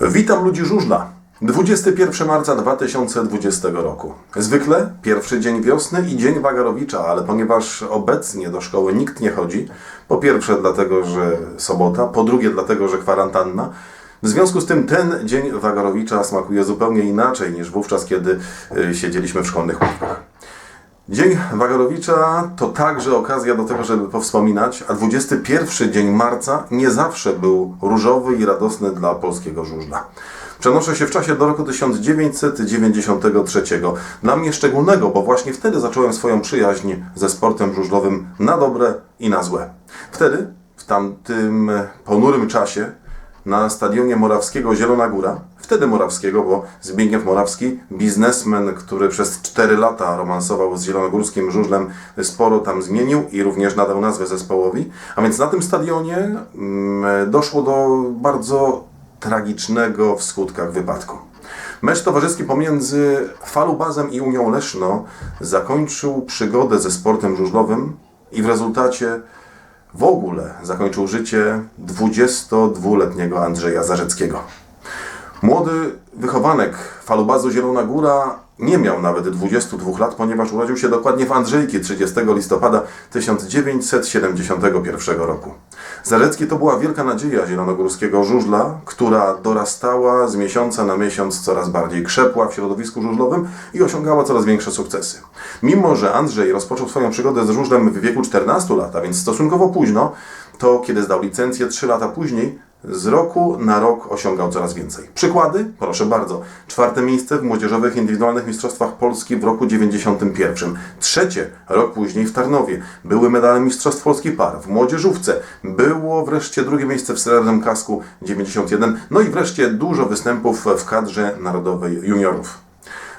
Witam ludzi żużla. 21 marca 2020 roku. Zwykle pierwszy dzień wiosny i dzień Wagarowicza, ale ponieważ obecnie do szkoły nikt nie chodzi, po pierwsze dlatego, że sobota, po drugie dlatego, że kwarantanna, w związku z tym ten dzień Wagarowicza smakuje zupełnie inaczej niż wówczas, kiedy y, siedzieliśmy w szkolnych ławkach. Dzień Wagarowicza to także okazja do tego, żeby powspominać, a 21 dzień marca nie zawsze był różowy i radosny dla polskiego żużla. Przenoszę się w czasie do roku 1993. Dla mnie szczególnego, bo właśnie wtedy zacząłem swoją przyjaźń ze sportem żużlowym na dobre i na złe. Wtedy, w tamtym ponurym czasie, na stadionie Morawskiego Zielona Góra, wtedy Morawskiego, bo Zbigniew Morawski, biznesmen, który przez 4 lata romansował z zielonogórskim żużlem, sporo tam zmienił i również nadał nazwę zespołowi. A więc na tym stadionie mm, doszło do bardzo tragicznego w skutkach wypadku. Mecz towarzyski pomiędzy Falubazem i Unią Leszno zakończył przygodę ze sportem żużlowym i w rezultacie w ogóle zakończył życie 22-letniego Andrzeja Zarzeckiego. Młody wychowanek falubazu Zielona Góra nie miał nawet 22 lat, ponieważ urodził się dokładnie w Andrzejki 30 listopada 1971 roku. Zarecki to była wielka nadzieja zielonogórskiego żużla, która dorastała z miesiąca na miesiąc coraz bardziej krzepła w środowisku żużlowym i osiągała coraz większe sukcesy. Mimo, że Andrzej rozpoczął swoją przygodę z żużlem w wieku 14 lat, a więc stosunkowo późno, to kiedy zdał licencję 3 lata później, z roku na rok osiągał coraz więcej. Przykłady? Proszę bardzo. Czwarte miejsce w młodzieżowych indywidualnych mistrzostwach Polski w roku 91. Trzecie, rok później w Tarnowie. Były medale Mistrzostw Polski Par. W młodzieżówce było wreszcie drugie miejsce w srebrnym kasku 91. No i wreszcie dużo występów w kadrze narodowej juniorów.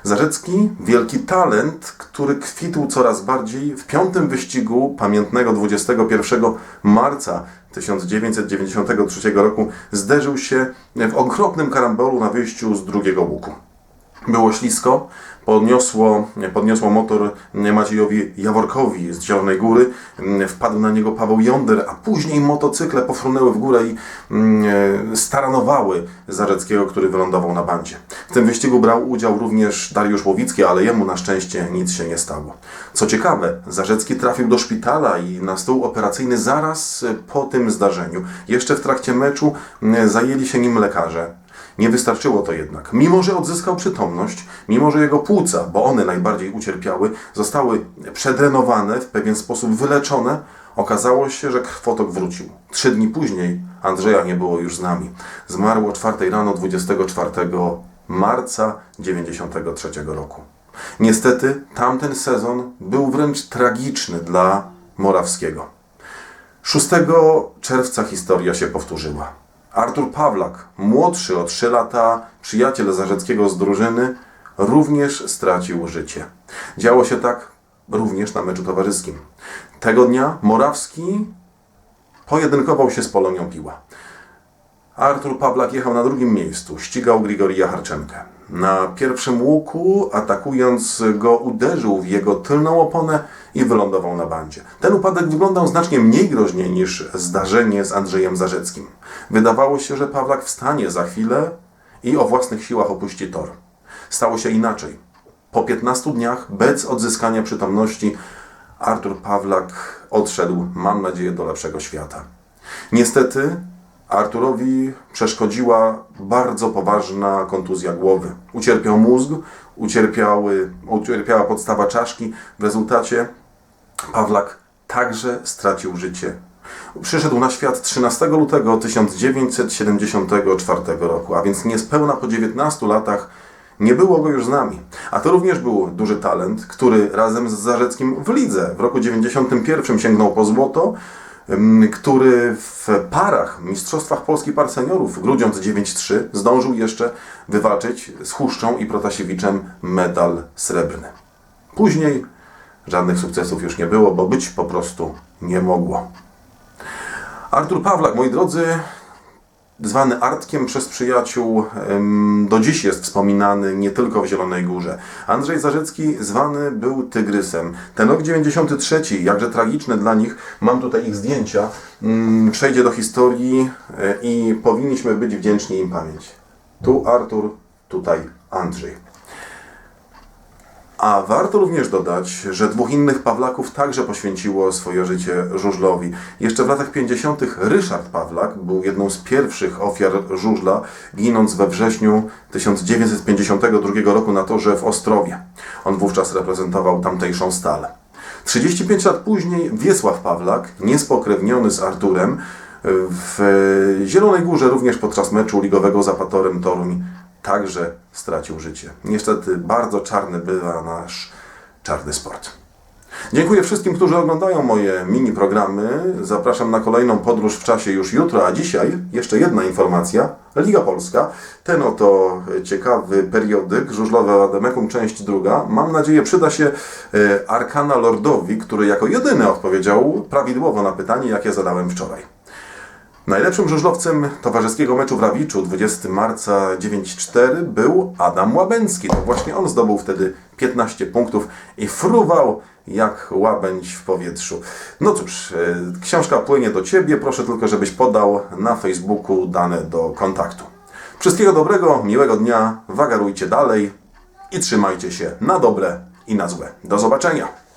Zarzecki, wielki talent, który kwitł coraz bardziej w piątym wyścigu pamiętnego 21 marca 1993 roku zderzył się w okropnym karambolu na wyjściu z drugiego łuku. Było ślisko, podniosło, podniosło motor Maciejowi Jaworkowi z Zielonej Góry, wpadł na niego Paweł Jonder, a później motocykle pofrunęły w górę i mm, staranowały Zarzeckiego, który wylądował na bandzie. W tym wyścigu brał udział również Dariusz Łowicki, ale jemu na szczęście nic się nie stało. Co ciekawe, Zarzecki trafił do szpitala i na stół operacyjny zaraz po tym zdarzeniu. Jeszcze w trakcie meczu mm, zajęli się nim lekarze. Nie wystarczyło to jednak. Mimo, że odzyskał przytomność, mimo, że jego płuca, bo one najbardziej ucierpiały, zostały przedrenowane, w pewien sposób wyleczone, okazało się, że krwotok wrócił. Trzy dni później Andrzeja nie było już z nami. Zmarł o 4 rano 24 marca 1993 roku. Niestety tamten sezon był wręcz tragiczny dla Morawskiego. 6 czerwca historia się powtórzyła. Artur Pawlak, młodszy o 3 lata przyjaciel Zarzeckiego z drużyny, również stracił życie. Działo się tak również na meczu towarzyskim. Tego dnia Morawski pojedynkował się z Polonią Piła. Artur Pawlak jechał na drugim miejscu, ścigał Grigorija Harczenkę. Na pierwszym łuku, atakując go, uderzył w jego tylną oponę i wylądował na bandzie. Ten upadek wyglądał znacznie mniej groźnie niż zdarzenie z Andrzejem Zarzeckim. Wydawało się, że Pawlak wstanie za chwilę i o własnych siłach opuści tor. Stało się inaczej. Po 15 dniach, bez odzyskania przytomności, Artur Pawlak odszedł, mam nadzieję, do lepszego świata. Niestety Arturowi przeszkodziła bardzo poważna kontuzja głowy. Ucierpiał mózg, ucierpiały, ucierpiała podstawa czaszki. W rezultacie Pawlak także stracił życie. Przyszedł na świat 13 lutego 1974 roku, a więc niespełna po 19 latach nie było go już z nami. A to również był duży talent, który razem z Zarzeckim w lidze w roku 91 sięgnął po złoto, który w parach, Mistrzostwach Polski Par Seniorów Grudziądz 9-3 zdążył jeszcze wywalczyć z Huszczą i Protasiewiczem medal srebrny. Później żadnych sukcesów już nie było, bo być po prostu nie mogło. Artur Pawlak, moi drodzy, zwany Artkiem przez przyjaciół, do dziś jest wspominany nie tylko w Zielonej Górze. Andrzej Zarzecki zwany był Tygrysem. Ten rok 93, jakże tragiczny dla nich, mam tutaj ich zdjęcia, przejdzie do historii e, i powinniśmy być wdzięczni im pamięć. Tu Artur, tutaj Andrzej. A warto również dodać, że dwóch innych Pawlaków także poświęciło swoje życie żużlowi. Jeszcze w latach 50. Ryszard Pawlak był jedną z pierwszych ofiar żużla, ginąc we wrześniu 1952 roku na torze w Ostrowie. On wówczas reprezentował tamtejszą stal. 35 lat później Wiesław Pawlak, niespokrewniony z Arturem, w Zielonej Górze również podczas meczu ligowego z Apatorem Toruń także stracił życie. Niestety bardzo czarny bywa nasz czarny sport. Dziękuję wszystkim, którzy oglądają moje mini programy. Zapraszam na kolejną podróż w czasie już jutro, a dzisiaj jeszcze jedna informacja. Liga Polska, ten oto ciekawy periodyk, żużlowy Ademekum, część druga. Mam nadzieję przyda się e, Arkana Lordowi, który jako jedyny odpowiedział prawidłowo na pytanie, jakie zadałem wczoraj. Najlepszym żużlowcem towarzyskiego meczu w Rawiczu 20 marca 9-4 był Adam Łabęcki. To właśnie on zdobył wtedy 15 punktów i fruwał jak łabędź w powietrzu. No cóż, e, książka płynie do Ciebie. Proszę tylko, żebyś podał na Facebooku dane do kontaktu. Wszystkiego dobrego, miłego dnia, wagarujcie dalej i trzymajcie się na dobre i na złe. Do zobaczenia!